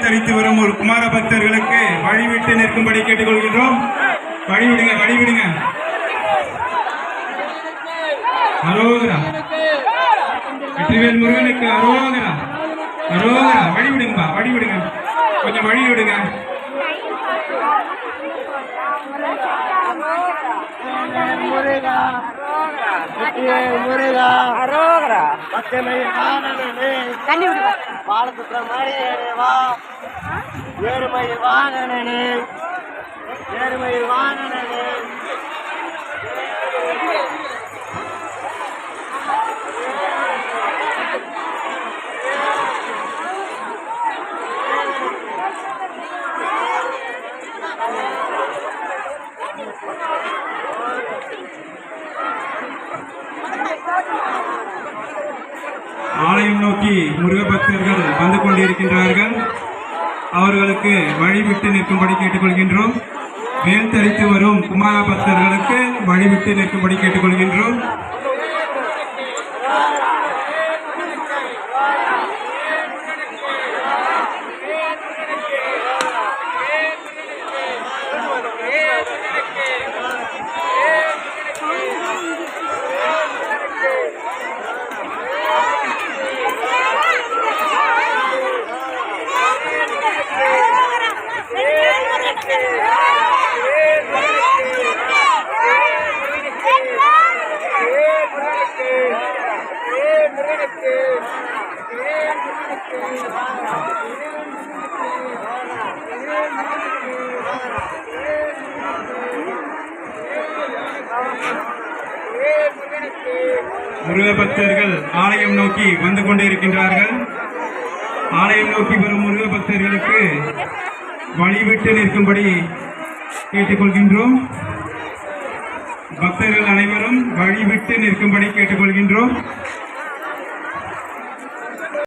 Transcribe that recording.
தரித்து வரும் ஒரு குமார பக்தர்களுக்கு வழிவிட்டு நிற்கும்படி கேட்டுக்கொள்கின்றோம். வழிவிடுங்க வழிவிடுங்க. அரோகரா. வெற்றிவேல் முருகனுக்கு அரோகரா. அரோகரா வழிவிடுங்கப்பா வழிவிடுங்க. கொஞ்சம் வழி விடுங்க முருகா. முருகா. அரோகரா. தண்ணி விடுப்பா பாலசுத்திர மணியனே வா. ஏறுமயில் வாகனனே. ஏறுமயில் வாகனனே. ஆலயம் நோக்கி முருகபக்தர்கள் வந்து கொண்டிருக்கின்றார்கள். அவர்களுக்கு வழிவிட்டு நிற்கும்படி கேட்டுக்கொள்கின்றோம். வேல் தரித்து வரும் குமார பக்தர்களுக்கு வழிவிட்டு நிற்கும்படி கேட்டுக்கொள்கின்றோம். முருக பக்தர்கள் ஆலயம் நோக்கி வந்து கொண்டிருக்கின்றார்கள். ஆலயம் நோக்கி வரும் முருக வழிவிட்டு நிற்கும்படி கேட்டுக்கொள்கின்றோம். பக்தர்கள் அனைவரும் வழிவிட்டு நிற்கும்படி கேட்டுக்கொள்கின்றோம்.